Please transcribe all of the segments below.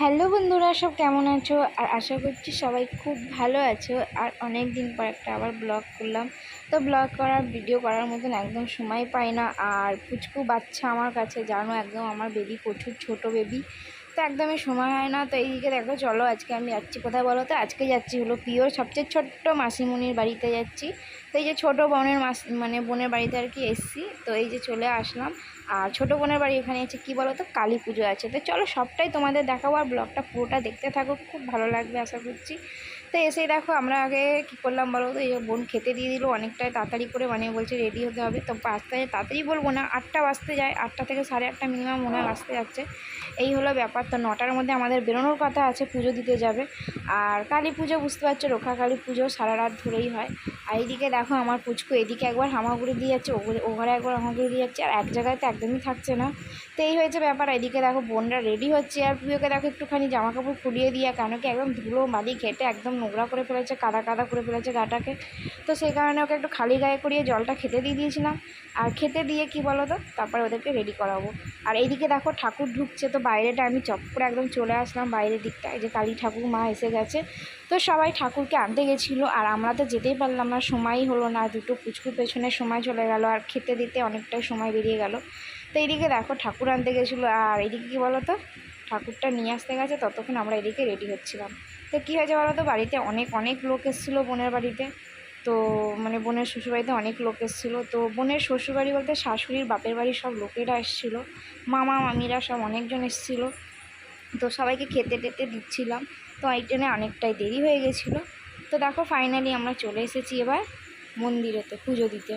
Hello বন্ধুরা, সব কেমন আছো? আর আশা করছি সবাই খুব ভালো আছো। আর অনেক দিন পর একটা আবার ব্লগ করলাম। তো ব্লগ করার ভিডিও করার মতন একদম সময় পাই না। আর পুচকু বাচ্চা আমার কাছে, জানো, একদম আমার বেবি প্রচুর ছোট বেবি তো একদমই সময় হয় না। তো এইদিকে দেখো, চলো আজকে আমি যাচ্ছি কোথায় বলো তো? আজকে যাচ্ছি হলো পিওর সবচেয়ে ছোট্ট মাসিমণির বাড়িতে যাচ্ছি। তো এই যে ছোটো বোনের মাস মানে বোনের বাড়িতে আর কি এসছি। তো এই যে চলে আসলাম। আর ছোটো বোনের বাড়ি এখানে আছে, কী বলো তো কালী পুজো আছে। তো চলো সবটাই তোমাদের দেখাবো আর ব্লগটা পুরোটা দেখতে থাকো, খুব ভালো লাগবে আশা করছি। তো এসেই দেখো, আমরা আগে কী করলাম বলো তো? এই বোন খেতে দিয়ে দিল, অনেকটাই তাড়াতাড়ি করে মানে বলছে রেডি হতে হবে। তো বাজতে তাড়াতাড়ি বলব না, আটটা বাজতে যায়, আটটা থেকে সাড়ে আটটা মিনিমাম মনে হয় বাজতে যাচ্ছে। এই হলো ব্যাপার। তো নটার মধ্যে আমাদের বেরোনোর কথা আছে, পুজো দিতে যাবে। আর কালী পুজো বুঝতে পারছ, রক্ষা কালী পুজো সারা রাত ধরেই হয়। আর এইদিকে দেখো আমার পুচকু, এদিকে একবার হামাগুড়ি দিয়ে যাচ্ছে, ও ঘরে একবার হামাগুড়ি দিয়ে যাচ্ছে। আর এক জায়গায় তো একদমই থাকছে না। তো এই হয়েছে ব্যাপার, এদিকে দেখো বোনরা রেডি হচ্ছে আর প্রিয়কে দেখো একটুখানি জামা কাপড় ফুলিয়ে দিয়ে, কেন কি একদম ধুলো বালি ঘেটে একদম নোংরা করে ফেলেছে, কাদা কাদা করে ফেলেছে গাটাকে। তো সেই কারণে ওকে একটু খালি গায়ে করিয়ে জলটা খেতে দিয়ে দিয়েছিলাম। আর খেতে দিয়ে কি বলো তো তারপরে ওদেরকে রেডি করাবো। আর এইদিকে দেখো ঠাকুর ঢুকছে, তো বাইরেটা আমি চপ করে একদম চলে আসলাম বাইরের দিকটা এই যে কালী ঠাকুর মা এসে গেছে। তো সবাই ঠাকুরকে আনতে গেছিল, আর আমরা তো যেতেই পারলাম না, সময়ই হলো না, দুটো পুচকুর পেছনে সময় চলে গেল, আর খেতে দিতে অনেকটাই সময় বেরিয়ে গেল। তো এইদিকে দেখো ঠাকুর আনতে গেছিল, আর এইদিকে কী বলো তো ঠাকুরটা নিয়ে আসতে গেছে, ততক্ষণ আমরা এদিকে রেডি হচ্ছিলাম। তো কী হয়েছে বলো তো বাড়িতে অনেক অনেক লোক এসেছিল বোনের বাড়িতে। তো মানে বোনের শ্বশুরবাড়িতে অনেক লোক এসেছিল। তো বোনের শ্বশুরবাড়ি বলতে শাশুড়ির বাপের বাড়ির সব লোকেরা এসেছিল। মামা, মামিরা সব অনেকজন এসেছিল। তো সবাইকে খেতে টেতে দিচ্ছিলাম। তো এই জন্য অনেকটাই দেরি হয়ে গেছিল। তো দেখো ফাইনালি আমরা চলে এসেছি এবার মন্দিরেতে পুজো দিতে।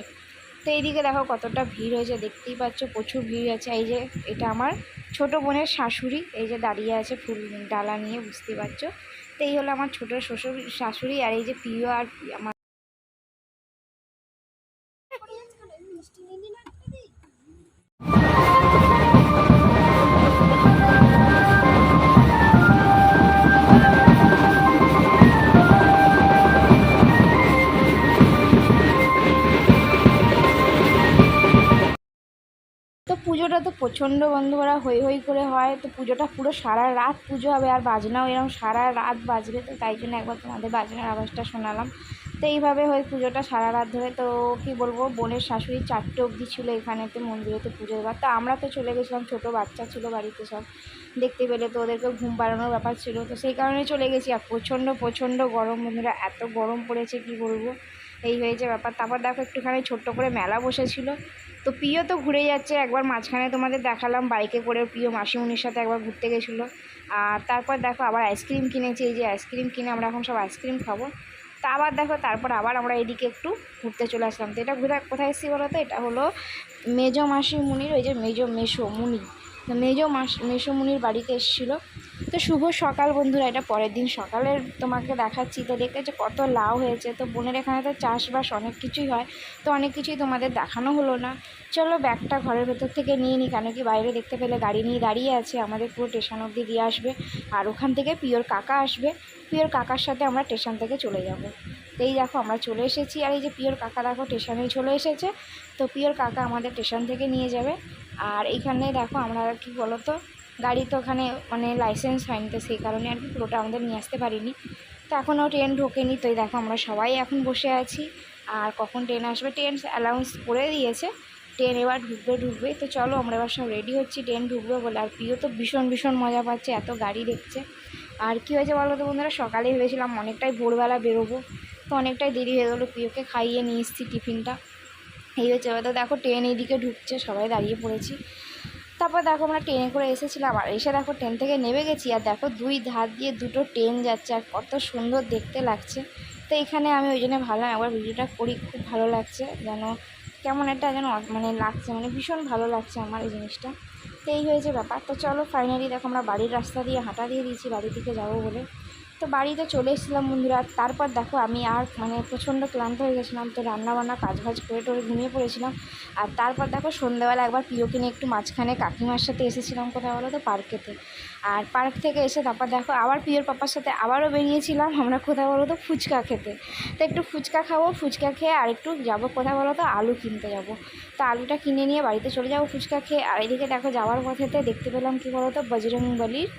তো এইদিকে দেখো কতটা ভিড় হয়েছে, দেখতেই পাচ্ছ প্রচুর ভিড় আছে। এই যে এটা আমার ছোট বোনের শাশুড়ি, এই যে দাঁড়িয়ে আছে ফুল ডালা নিয়ে, বুঝতে পারছ? তো এই হলো আমার ছোটো শ্বশুর শাশুড়ি আর এই যে প্রিয় আর আমার প্রচণ্ড বন্ধুরা হই হই করে হয়। তো পুজোটা পুরো সারা রাত পুজো হবে আর বাজনাও এরকম সারা রাত বাজবে, তো তাই জন্য একবার তোমাদের বাজনার আওয়াজটা শোনালাম। তো এইভাবে হয় পুজোটা সারা রাত ধরে। তো কি বলব, বোনের শাশুড়ি চারটে অবধি ছিল এখানেতে মন্দিরেতে পুজো দেওয়ার তো আমরা তো চলে গেছিলাম, ছোটো বাচ্চা ছিল বাড়িতে সব। দেখতে পেলে তো ওদেরকে ঘুম পাড়ানোর ব্যাপার ছিল। তো সেই কারণে চলে গেছি আর প্রচণ্ড প্রচণ্ড গরম বন্ধুরা, এত গরম পড়েছে কি বলব। এই হয়েছে ব্যাপার। তারপর দেখো একটুখানি ছোট্ট করে মেলা বসেছিল। তো প্রিয় তো ঘুরে যাচ্ছে, একবার মাঝখানে তোমাদের দেখালাম বাইকে করে প্রিয় মাসিমুনির সাথে একবার ঘুরতে গেছিল। আর তারপর দেখো আবার আইসক্রিম কিনেছি, এই যে আইসক্রিম কিনে আমরা এখন সব আইসক্রিম খাব। তা আবার দেখো তারপর আবার আমরা এদিকে একটু ঘুরতে চলে আসলাম। তো এটা ঘুরে কোথায় এসেছি বলো তো? এটা হলো মেজো মাসি মুনির ওই যে মেজো মেশো মুনি। মেজো মাস মেশো মুনির বাড়িতে এসেছিল। তো শুভ সকাল বন্ধুরা, এটা পরের দিন সকালে তোমাকে দেখাচ্ছি। তো দেখেছ কত লাউ হয়েছে। তো বোনের এখানে তো চাষবাস অনেক কিছুই হয়। তো অনেক কিছুই তোমাদের দেখানো হলো না। চলো ব্যাগটা ঘরের ভেতর থেকে নিয়ে নিই কেন কি বাইরে দেখতে পেলে গাড়ি নিয়ে দাঁড়িয়ে আছে। আমাদের পুরো স্টেশন অবধি দিয়ে আসবে। আর ওখান থেকে পিওর কাকা আসবে। পিওর কাকার সাথে আমরা স্টেশন থেকে চলে যাব। তো এই দেখো আমরা চলে এসেছি। আর এই যে পিওর কাকা দেখো স্টেশনেই চলে এসেছে। তো পিওর কাকা আমাদের স্টেশন থেকে নিয়ে যাবে। আর এইখানে দেখো আমরা কি বলো তো গাড়ি তো ওখানে মানে লাইসেন্স হয়নি তো সেই কারণে আর কি পুরোটা আমাদের নিয়ে আসতে পারিনি। তো এখনও ট্রেন ঢোকেনি তো দেখো আমরা সবাই এখন বসে আছি। আর কখন ট্রেন আসবে ট্রেন অ্যালাউন্স করে দিয়েছে। ট্রেন এবার ঢুকবে ঢুকবে। তো চলো আমরা এবার সব রেডি হচ্ছি ট্রেন ঢুকবে বলে। আর প্রিয় তো ভীষণ ভীষণ মজা পাচ্ছে, এত গাড়ি দেখছে। আর কী হয়েছে বলো তো বন্ধুরা, সকালে ভেবেছিলাম অনেকটাই ভোরবেলা বেরোবো। তো অনেকটাই দেরি হয়ে গেলো, প্রিয়কে খাইয়ে নিয়ে এসেছি টিফিনটা। এই হচ্ছে তো দেখো ট্রেন এইদিকে ঢুকছে, সবাই দাঁড়িয়ে পড়েছি। তারপর দেখো আমরা ট্রেনে করে এসেছিলাম, আর এসে দেখো ট্রেন থেকে নেমে গেছি, আর দেখো দুই ধার দিয়ে দুটো ট্রেন যাচ্ছে, আর কত সুন্দর দেখতে লাগছে। তো এখানে আমি ওই জন্য ভাবলাম একবার ভিডিওটা করি, খুব ভালো লাগছে, যেন কেমন একটা যেন মানে লাগছে মানে ভীষণ ভালো লাগছে আমার এই জিনিসটা। তো এই হয়েছে ব্যাপার। তো চলো ফাইনালি দেখো আমরা বাড়ির রাস্তা দিয়ে হাঁটা দিয়ে দিয়েছি বাড়ি থেকে যাব বলে। তো বাড়িতে চলে এসেছিলাম বন্ধুরা। তারপর দেখো আমি আর মানে প্রচণ্ড ক্লান্ত হয়ে গেছিলাম, তো রান্নাবান্না কাজ ভাজ করে টোরে ঘুমিয়ে পড়েছিলাম। আর তারপর দেখো সন্ধ্যাবেলা একবার প্রিয়কে নিয়ে একটু মাঝখানে কাকিমার সাথে এসেছিলাম কোথায় বলো তো, পার্কেতে। আর পার্ক থেকে এসে তারপর দেখো আবার প্রিয়র পাপার সাথে আবারও বেরিয়েছিলাম আমরা কোথায় বলো তো, ফুচকা খেতে। তো একটু ফুচকা খাব, ফুচকা খেয়ে আর একটু যাব কোথায় বলো তো, আলু কিনতে যাব। তো আলুটা কিনে নিয়ে বাড়িতে চলে যাব ফুচকা খেয়ে। আর এদিকে দেখো যাওয়ার পথেতে দেখতে পেলাম কী বলো তো বজরং বলির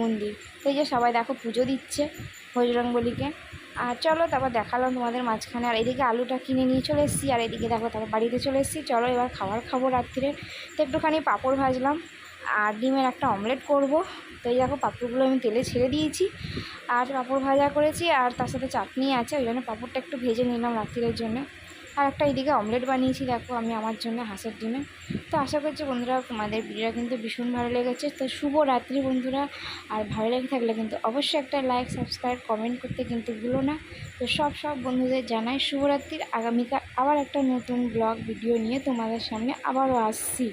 মন্দির। এই যে সবাই দেখো পুজো দিচ্ছে বজরংবলীকে। আর চলো তারপর দেখালাম তোমাদের মাঝখানে। আর এদিকে আলুটা কিনে নিয়ে চলে এসেছি, আর এদিকে দেখো তারপর বাড়িতে চলে এসেছি। চলো এবার খাবার খাব রাত্রিরে তো একটুখানি পাঁপড় ভাজলাম, আর ডিমের একটা অমলেট করব। তো এই দেখো পাঁপড়গুলো আমি তেলে ছেড়ে দিয়েছি, আর পাঁপড় ভাজা করেছি, আর তার সাথে চাটনি আছে, ওই জন্য পাঁপড়টা একটু ভেজে নিলাম রাত্রিরের জন্য। আর একটা এদিকে অমলেট বানিয়েছি, দেখো আমি আমার জন্য হাঁসের ডিমে। তো আশা করছি বন্ধুরা তোমাদের ভিডিওটা কিন্তু ভীষণ ভালো লেগেছে। তো শুভ রাত্রি বন্ধুরা, আর ভালো লেগে থাকলে কিন্তু অবশ্যই একটা লাইক সাবস্ক্রাইব কমেন্ট করতে কিন্তু ভুলো না। তো সব সব বন্ধুদের জানাই শুভরাত্রির আগামীকাল আবার একটা নতুন ব্লগ ভিডিও নিয়ে তোমাদের সামনে আবারও আসছি।